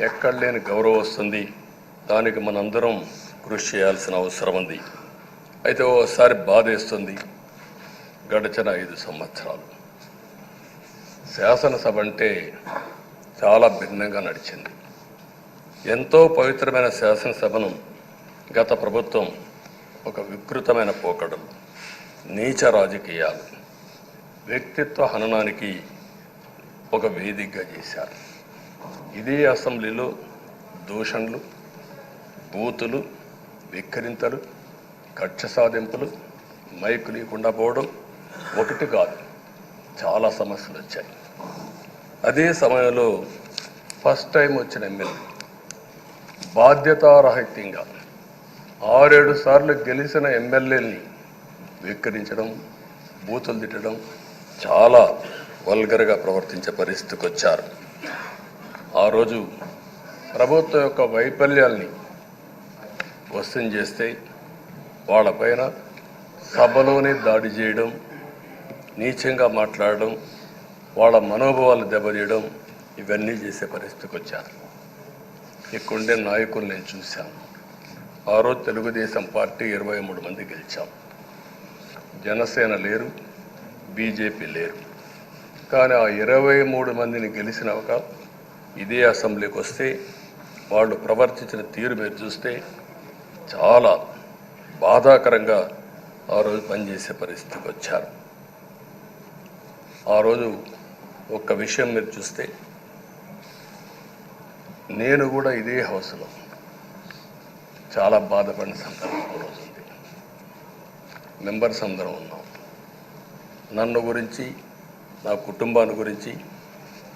ఎక్కడ లేని గౌరవం వస్తుంది. దానికి మనందరం కృషి చేయాల్సిన అవసరం ఉంది. అయితే ఓసారి బాధేస్తుంది. గడిచిన ఐదు సంవత్సరాలు. శాసనసభ అంటే చాలా భిన్నంగా నడిచింది. ఎంతో పవిత్రమైన శాసనసభను గత ప్రభుత్వం ఒక వికృతమైన పోకడలు నీచ రాజకీయాలు వ్యక్తిత్వ హననానికి ఒక వేదికగా చేశారు. ఇదే అసెంబ్లీలో దూషణలు బూతులు విక్కరింతలు కక్ష సాధింపులు మైకు లేకుండా పోవడం ఒకటి కాదు. చాలా సమస్యలు వచ్చాయి. అదే సమయంలో ఫస్ట్ టైం వచ్చిన ఎమ్మెల్యే బాధ్యతారహిత్యంగా ఆరేడు సార్లు గెలిచిన ఎమ్మెల్యేని విక్కరించడం బూతులు తిట్టడం చాలా వల్గర్గా ప్రవర్తించే పరిస్థితికి వచ్చారు. ఆ రోజు ప్రభుత్వం యొక్క వైఫల్యాల్ని వసం చేస్తే వాళ్ళపైన సభలోనే దాడి చేయడం నీచంగా మాట్లాడడం వాళ్ళ మనోభావాలు దెబ్బతీయడం ఇవన్నీ చేసే పరిస్థితికి వచ్చారు. ఇక్కడుండే నాయకులు నేను చూశాను. ఆ రోజు తెలుగుదేశం పార్టీ ఇరవై మూడు మంది గెలిచాం. జనసేన లేరు బీజేపీ లేరు. కానీ ఆ ఇరవై మూడు మందిని గెలిచిన ఒక ఇదే అసెంబ్లీకి వస్తే వాళ్ళు ప్రవర్తించిన తీరు మీరు చూస్తే చాలా బాధాకరంగా ఆ రోజు పనిచేసే పరిస్థితికి వచ్చారు. ఆ రోజు ఒక్క విషయం మీరు చూస్తే నేను కూడా ఇదే హౌస్లో చాలా బాధపడిన సందర్భం రోజు ఉంది. మెంబర్స్ అందరం ఉన్నాం. నన్ను గురించి నా కుటుంబాన్ని గురించి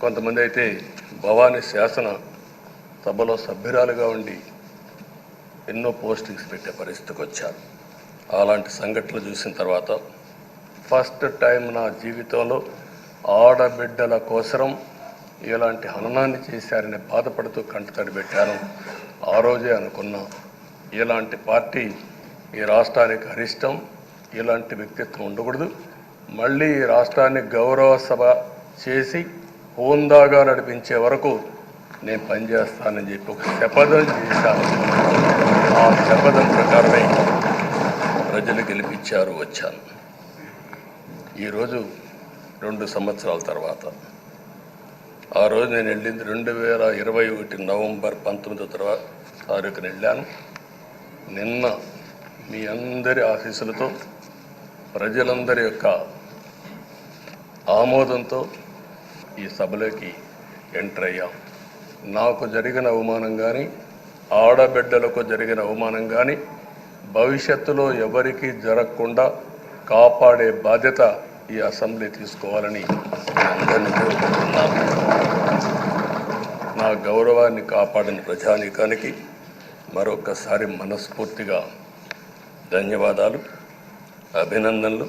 కొంతమంది అయితే భవానీ శాసన సభలో సభ్యురాలుగా ఉండి ఎన్నో పోస్టింగ్స్ పెట్టే పరిస్థితికి వచ్చారు. అలాంటి సంఘటనలు చూసిన తర్వాత ఫస్ట్ టైం నా జీవితంలో ఆడబిడ్డల కోసరం ఇలాంటి హననాన్ని చేశారని బాధపడుతూ కంటతడి పెట్టాను. ఆ రోజే అనుకున్నా ఇలాంటి పార్టీ ఈ రాష్ట్రానికి అరిష్టం ఇలాంటి వ్యక్తిత్వం ఉండకూడదు. మళ్ళీ ఈ రాష్ట్రాన్ని గౌరవ సభ చేసి హోందాగా నడిపించే వరకు నేను పనిచేస్తానని చెప్పి ఒక శపథం చేశాను. ఆ శపథం ప్రకారమే ప్రజలు గెలిపించారు వచ్చాను. ఈరోజు రెండు సంవత్సరాల తర్వాత. ఆ రోజు నేను వెళ్ళింది రెండు వేల ఇరవై ఒకటి నవంబర్ పంతొమ్మిదో తర్వాత తారీఖున వెళ్ళాను. నిన్న మీ అందరి ఆశీస్సులతో ప్రజలందరి యొక్క ఆమోదంతో ఈ సభలోకి ఎంటర్ అయ్యాం. నాకు జరిగిన అవమానం కానీ ఆడబిడ్డలకు జరిగిన అవమానం కానీ భవిష్యత్తులో ఎవరికీ జరగకుండా కాపాడే బాధ్యత ఈ అసెంబ్లీ తీసుకోవాలని అందరినీ కోరుకుంటున్నాను. నా గౌరవాన్ని కాపాడిన ప్రజానీకానికి మరొకసారి మనస్ఫూర్తిగా ధన్యవాదాలు అభినందనలు.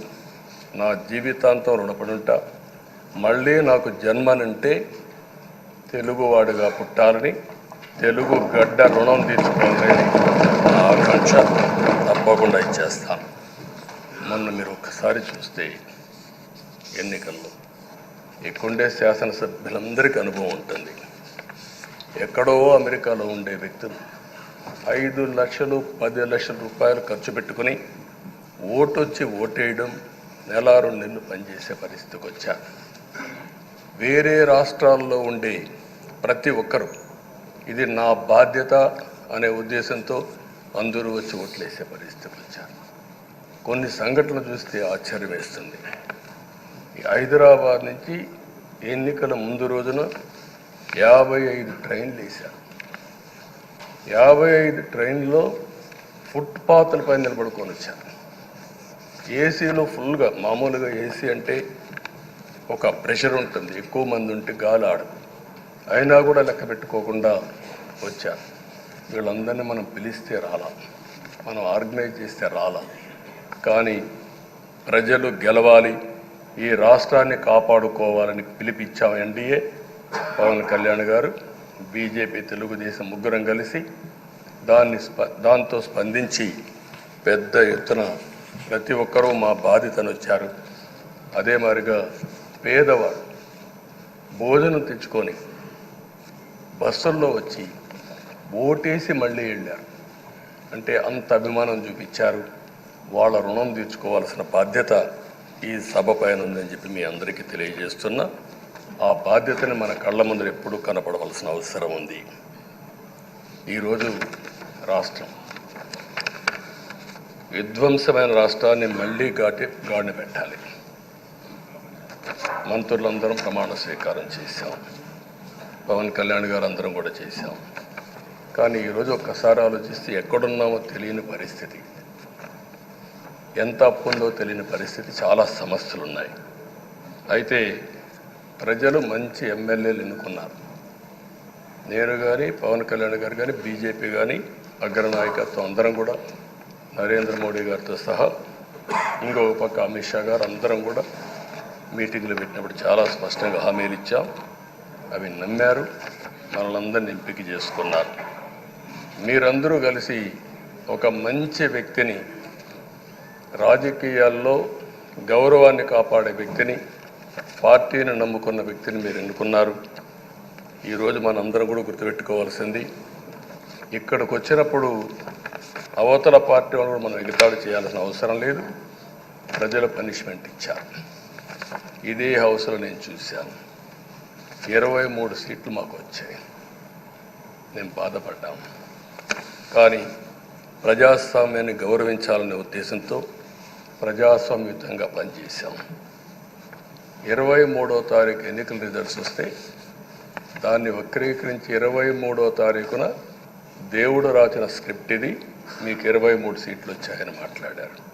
నా జీవితాంతం రుణపడుంటా మళ్ళీ నాకు జన్మనంటే తెలుగువాడుగా పుట్టాలని తెలుగు గడ్డ రుణం తీసుకోవాలని నా ఆకాంక్ష తప్పకుండా ఇచ్చేస్తాను. మొన్న మీరు ఒక్కసారి చూస్తే ఎన్నికల్లో ఎక్కుండే శాసనసభ్యులందరికీ అనుభవం ఉంటుంది. ఎక్కడో అమెరికాలో ఉండే వ్యక్తులు ఐదు లక్షలు పది లక్షల రూపాయలు ఖర్చు పెట్టుకుని ఓటొచ్చి ఓటేయడం నెల రెండు నెలలు పనిచేసే పరిస్థితికి వచ్చారు. వేరే రాష్ట్రాల్లో ఉండే ప్రతి ఒక్కరూ ఇది నా బాధ్యత అనే ఉద్దేశంతో అందరూ వచ్చి ఓట్లేసే పరిస్థితి వచ్చారు. కొన్ని సంఘటనలు చూస్తే ఆశ్చర్యం వేస్తుంది. హైదరాబాద్ నుంచి ఎన్నికల ముందు రోజున యాభై ఐదు ట్రైన్లు వేశారు. యాభై ఐదు ట్రైన్లో ఫుట్పాత్లపై నిలబడుకొని వచ్చారు. ఏసీలో ఫుల్గా మామూలుగా ఏసీ అంటే ఒక ప్రెషర్ ఉంటుంది. ఎక్కువ మంది ఉంటే గాలి ఆడదు. అయినా కూడా లెక్క పెట్టుకోకుండా వచ్చారు. వీళ్ళందరినీ మనం పిలిస్తే రాలా. మనం ఆర్గనైజ్ చేస్తే రాలా. కానీ ప్రజలు గెలవాలి. ఈ రాష్ట్రాన్ని కాపాడుకోవాలని పిలిపించాం ఎన్డీఏ పవన్ కళ్యాణ్ గారు బీజేపీ తెలుగుదేశం ముగ్గురం కలిసి దాన్ని స్ప దాంతో స్పందించి పెద్ద ఎత్తున ప్రతి ఒక్కరూ మా బాధితను వచ్చారు. అదే మాదిరిగా పేదవాడు భోజనం తెచ్చుకొని బస్సుల్లో వచ్చి ఓటేసి మళ్ళీ వెళ్ళారు. అంటే అంత అభిమానం చూపించారు. వాళ్ళ రుణం తీర్చుకోవాల్సిన బాధ్యత ఈ సభ పైన ఉందని చెప్పి మీ అందరికీ తెలియజేస్తున్నా. ఆ బాధ్యతని మన కళ్ళ ముందర ఎప్పుడూ కనపడవలసిన అవసరం ఉంది. ఈరోజు రాష్ట్రం విధ్వంసమైన రాష్ట్రాన్ని మళ్ళీ గాటి గాడిని పెట్టాలి మంత్రులందరం ప్రమాణ స్వీకారం చేశాం. పవన్ కళ్యాణ్ గారు అందరం కూడా చేశాం. కానీ ఈరోజు ఒక్కసారి ఆలోచిస్తే ఎక్కడున్నామో తెలియని పరిస్థితి. ఎంత అప్పు ఉందో తెలియని పరిస్థితి చాలా సమస్యలు ఉన్నాయి అయితే ప్రజలు మంచి ఎమ్మెల్యేలు ఎన్నుకున్నారు. నేను కానీ పవన్ కళ్యాణ్ గారు కానీ బీజేపీ కానీ అగ్రనాయకత్వం అందరం కూడా నరేంద్ర మోడీ గారితో సహా ఇంకొక పక్క అమిత్ షా గారు అందరం కూడా మీటింగ్లు పెట్టినప్పుడు చాలా స్పష్టంగా హామీలు ఇచ్చాం. అవి నమ్మారు. మనలందరిని ఎంపిక చేసుకున్నారు. మీరందరూ కలిసి ఒక మంచి వ్యక్తిని రాజకీయాల్లో గౌరవాన్ని కాపాడే వ్యక్తిని పార్టీని నమ్ముకున్న వ్యక్తిని మీరు ఎన్నుకున్నారు. ఈరోజు మనందరం కూడా గుర్తుపెట్టుకోవాల్సింది ఇక్కడికి వచ్చినప్పుడు అవతల పార్టీ వాళ్ళు కూడా మనం ఎగతాడు చేయాల్సిన అవసరం లేదు. ప్రజలు పనిష్మెంట్ ఇచ్చారు. ఇదే హౌస్లో నేను చూశాను. ఇరవై మూడు సీట్లు మాకు వచ్చాయి. నేను బాధపడ్డాము కానీ ప్రజాస్వామ్యాన్ని గౌరవించాలనే ఉద్దేశంతో ప్రజాస్వామ్యుతంగా పనిచేశాం. ఇరవై మూడో తారీఖు ఎన్నికల రిజల్ట్స్ వస్తే దాన్ని వక్రీకరించి ఇరవై మూడో తారీఖున దేవుడు రాసిన స్క్రిప్ట్ ఇది. మీకు ఇరవై మూడు సీట్లు వచ్చాయని మాట్లాడారు.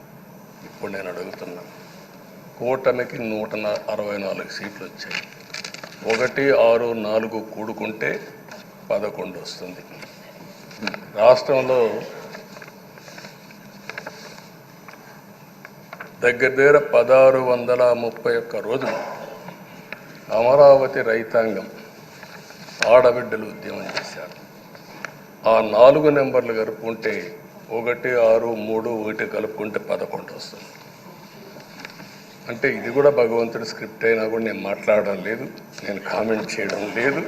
ఇప్పుడు నేను అడుగుతున్నాను కూటమికి నూట అరవై నాలుగు సీట్లు వచ్చాయి. ఒకటి ఆరు నాలుగు కూడుకుంటే పదకొండు వస్తుంది. రాష్ట్రంలో దగ్గర దగ్గర పదహారు వందల ముప్పై ఒక్క రోజులు అమరావతి రైతాంగం ఆడబిడ్డలు ఉద్యమం చేశారు. ఆ నాలుగు నెంబర్లు కలుపుకుంటే ఒకటి ఆరు మూడు ఒకటి కలుపుకుంటే పదకొండు వస్తుంది. అంటే ఇది కూడా భగవంతుడి స్క్రిప్ట్ అయినా కూడా నేను మాట్లాడడం లేదు నేను కామెంట్ చేయడం లేదు.